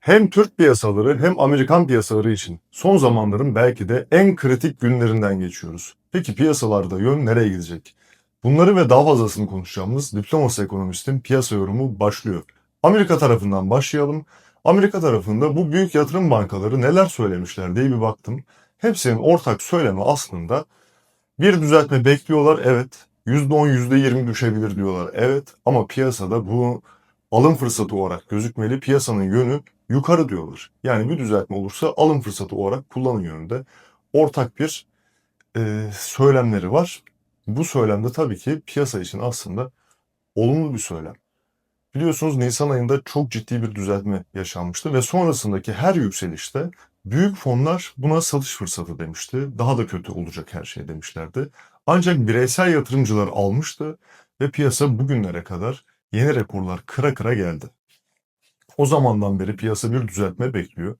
Hem Türk piyasaları hem Amerikan piyasaları için son zamanların belki de en kritik günlerinden geçiyoruz. Peki piyasalarda yön nereye gidecek? Bunları ve daha fazlasını konuşacağımız Diploması Ekonomist'in piyasa yorumu başlıyor. Amerika tarafından başlayalım. Amerika tarafında bu büyük yatırım bankaları neler söylemişler diye bir baktım. Hepsinin ortak söylemi aslında bir düzeltme bekliyorlar evet. %10, %20 düşebilir diyorlar evet. Ama piyasada bu alım fırsatı olarak gözükmeli. Piyasanın yönü yukarı diyorlar. Yani bir düzeltme olursa alım fırsatı olarak kullanın yönünde. Ortak bir e, söylemleri var. Bu söylemde tabii ki piyasa için aslında olumlu bir söylem. Biliyorsunuz Nisan ayında çok ciddi bir düzeltme yaşanmıştı ve sonrasındaki her yükselişte büyük fonlar buna satış fırsatı demişti. Daha da kötü olacak her şey demişlerdi. Ancak bireysel yatırımcılar almıştı ve piyasa bugünlere kadar yeni rekorlar kıra kıra geldi. O zamandan beri piyasa bir düzeltme bekliyor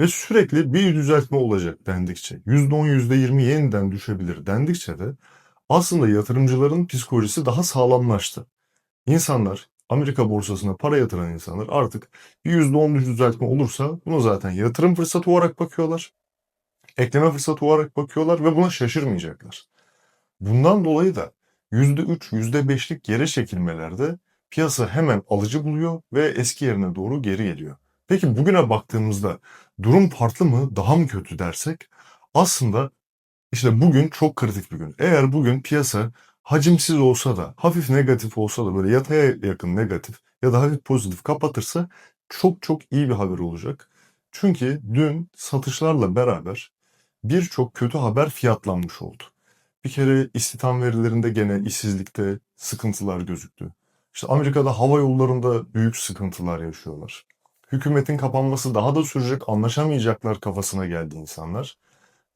ve sürekli bir düzeltme olacak dendikçe, %10, %20 yeniden düşebilir dendikçe de aslında yatırımcıların psikolojisi daha sağlamlaştı. İnsanlar, Amerika borsasına para yatıran insanlar artık bir %10 düzeltme olursa buna zaten yatırım fırsatı olarak bakıyorlar. Ekleme fırsatı olarak bakıyorlar ve buna şaşırmayacaklar. Bundan dolayı da %3, %5'lik geri çekilmelerde piyasa hemen alıcı buluyor ve eski yerine doğru geri geliyor. Peki bugüne baktığımızda durum farklı mı, daha mı kötü dersek aslında işte bugün çok kritik bir gün. Eğer bugün piyasa hacimsiz olsa da, hafif negatif olsa da böyle yataya yakın negatif ya da hafif pozitif kapatırsa çok çok iyi bir haber olacak. Çünkü dün satışlarla beraber birçok kötü haber fiyatlanmış oldu. Bir kere istihdam verilerinde gene işsizlikte sıkıntılar gözüktü. İşte Amerika'da hava yollarında büyük sıkıntılar yaşıyorlar. Hükümetin kapanması daha da sürecek, anlaşamayacaklar kafasına geldi insanlar.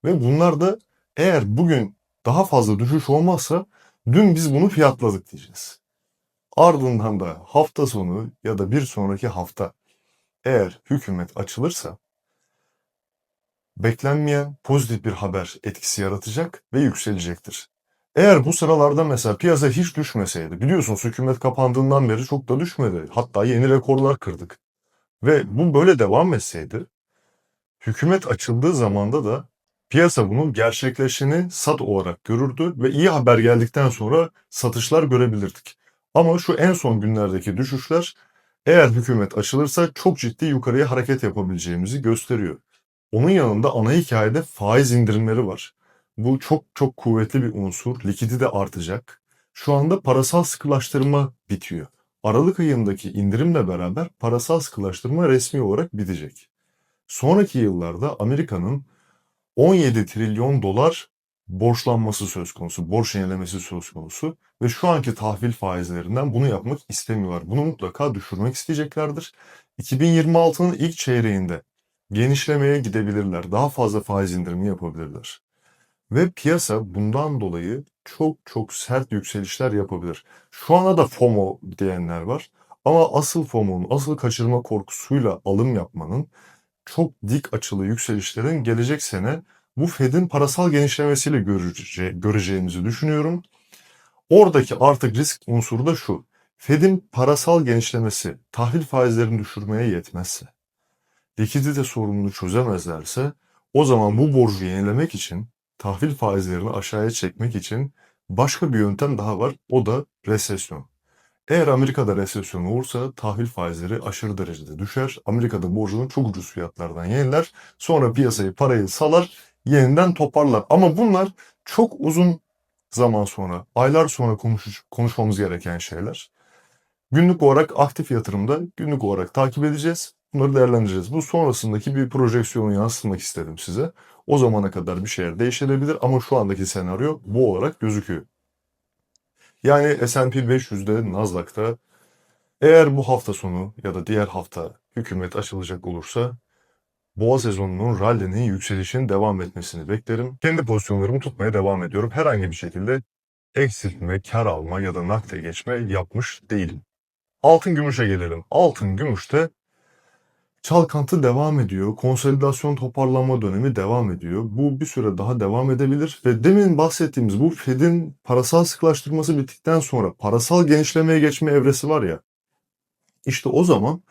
Ve bunlar da eğer bugün daha fazla düşüş olmazsa dün biz bunu fiyatladık diyeceğiz. Ardından da hafta sonu ya da bir sonraki hafta eğer hükümet açılırsa beklenmeyen pozitif bir haber etkisi yaratacak ve yükselecektir. Eğer bu sıralarda mesela piyasa hiç düşmeseydi, biliyorsunuz hükümet kapandığından beri çok da düşmedi. Hatta yeni rekorlar kırdık. Ve bu böyle devam etseydi, hükümet açıldığı zamanda da piyasa bunun gerçekleşini sat olarak görürdü ve iyi haber geldikten sonra satışlar görebilirdik. Ama şu en son günlerdeki düşüşler eğer hükümet açılırsa çok ciddi yukarıya hareket yapabileceğimizi gösteriyor. Onun yanında ana hikayede faiz indirimleri var. Bu çok çok kuvvetli bir unsur. Likidi de artacak. Şu anda parasal sıkılaştırma bitiyor. Aralık ayındaki indirimle beraber parasal sıkılaştırma resmi olarak bitecek. Sonraki yıllarda Amerika'nın 17 trilyon dolar borçlanması söz konusu, borç yenilemesi söz konusu ve şu anki tahvil faizlerinden bunu yapmak istemiyorlar. Bunu mutlaka düşürmek isteyeceklerdir. 2026'nın ilk çeyreğinde genişlemeye gidebilirler. Daha fazla faiz indirimi yapabilirler. Ve piyasa bundan dolayı çok çok sert yükselişler yapabilir. Şu ana da FOMO diyenler var. Ama asıl FOMO'nun, asıl kaçırma korkusuyla alım yapmanın çok dik açılı yükselişlerin gelecek sene bu Fed'in parasal genişlemesiyle görece göreceğimizi düşünüyorum. Oradaki artık risk unsuru da şu. Fed'in parasal genişlemesi tahvil faizlerini düşürmeye yetmezse, likidite sorununu çözemezlerse o zaman bu borcu yenilemek için tahvil faizlerini aşağıya çekmek için başka bir yöntem daha var. O da resesyon. Eğer Amerika'da resesyon olursa tahvil faizleri aşırı derecede düşer. Amerika'da borcunu çok ucuz fiyatlardan yeniler. Sonra piyasayı parayı salar, yeniden toparlar. Ama bunlar çok uzun zaman sonra, aylar sonra konuş, konuşmamız gereken şeyler. Günlük olarak aktif yatırımda günlük olarak takip edeceğiz. Bunları değerlendireceğiz. Bu sonrasındaki bir projeksiyonu yansıtmak istedim size. O zamana kadar bir şeyler değişebilir ama şu andaki senaryo bu olarak gözüküyor. Yani S&P 500'de, Nasdaq'ta eğer bu hafta sonu ya da diğer hafta hükümet açılacak olursa boğa sezonunun rally'nin yükselişin devam etmesini beklerim. Kendi pozisyonlarımı tutmaya devam ediyorum. Herhangi bir şekilde eksiltme, kar alma ya da nakde geçme yapmış değilim. Altın gümüşe gelelim. Altın gümüşte çalkantı devam ediyor. Konsolidasyon toparlanma dönemi devam ediyor. Bu bir süre daha devam edebilir ve demin bahsettiğimiz bu Fed'in parasal sıklaştırması bittikten sonra parasal genişlemeye geçme evresi var ya. İşte o zaman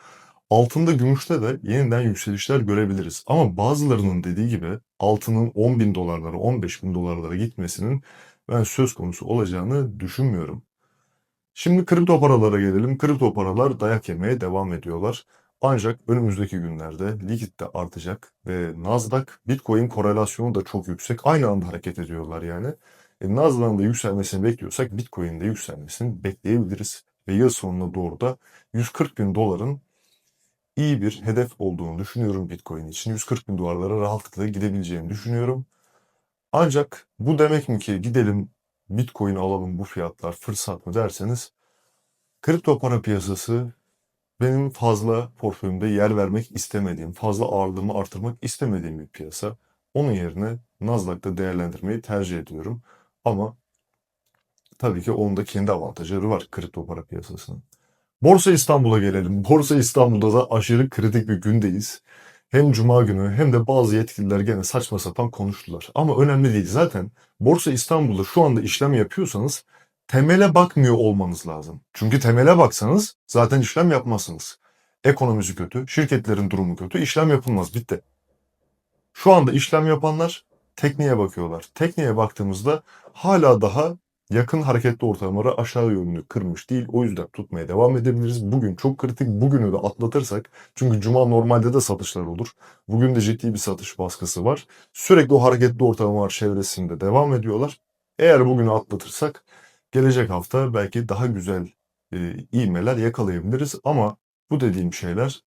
Altında gümüşte de yeniden yükselişler görebiliriz. Ama bazılarının dediği gibi altının 10 bin dolarlara 15 bin dolarlara gitmesinin ben söz konusu olacağını düşünmüyorum. Şimdi kripto paralara gelelim. Kripto paralar dayak yemeye devam ediyorlar. Ancak önümüzdeki günlerde likit de artacak ve Nasdaq Bitcoin korelasyonu da çok yüksek. Aynı anda hareket ediyorlar yani. E, Nasdaq'ın da yükselmesini bekliyorsak Bitcoin'in de yükselmesini bekleyebiliriz. Ve yıl sonuna doğru da 140 bin doların iyi bir hedef olduğunu düşünüyorum Bitcoin için. 140 bin dolarlara rahatlıkla gidebileceğimi düşünüyorum. Ancak bu demek mi ki gidelim Bitcoin alalım bu fiyatlar fırsat mı derseniz kripto para piyasası benim fazla portföyümde yer vermek istemediğim, fazla ağırlığımı artırmak istemediğim bir piyasa. Onun yerine Nasdaq'ta değerlendirmeyi tercih ediyorum. Ama tabii ki onun da kendi avantajları var kripto para piyasasının. Borsa İstanbul'a gelelim. Borsa İstanbul'da da aşırı kritik bir gündeyiz. Hem cuma günü hem de bazı yetkililer gene saçma sapan konuştular. Ama önemli değil. Zaten Borsa İstanbul'da şu anda işlem yapıyorsanız temele bakmıyor olmanız lazım. Çünkü temele baksanız zaten işlem yapmazsınız. Ekonomisi kötü, şirketlerin durumu kötü, işlem yapılmaz. Bitti. Şu anda işlem yapanlar tekniğe bakıyorlar. Tekniğe baktığımızda hala daha yakın hareketli ortamları aşağı yönlü kırmış değil. O yüzden tutmaya devam edebiliriz. Bugün çok kritik. Bugünü de atlatırsak çünkü cuma normalde de satışlar olur. Bugün de ciddi bir satış baskısı var. Sürekli o hareketli ortamlar çevresinde devam ediyorlar. Eğer bugünü atlatırsak gelecek hafta belki daha güzel e, ivmeler yakalayabiliriz. Ama bu dediğim şeyler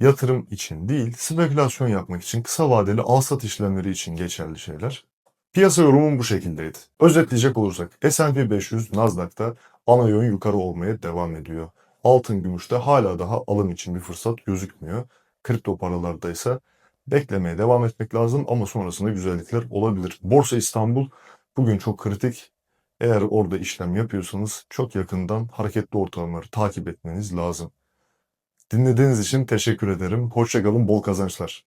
yatırım için değil, spekülasyon yapmak için, kısa vadeli al-sat işlemleri için geçerli şeyler. Piyasa yorumum bu şekildeydi. Özetleyecek olursak S&P 500 Nasdaq'ta ana yön yukarı olmaya devam ediyor. Altın gümüşte hala daha alım için bir fırsat gözükmüyor. Kripto paralarda ise beklemeye devam etmek lazım ama sonrasında güzellikler olabilir. Borsa İstanbul bugün çok kritik. Eğer orada işlem yapıyorsanız çok yakından hareketli ortamları takip etmeniz lazım. Dinlediğiniz için teşekkür ederim. Hoşçakalın, bol kazançlar.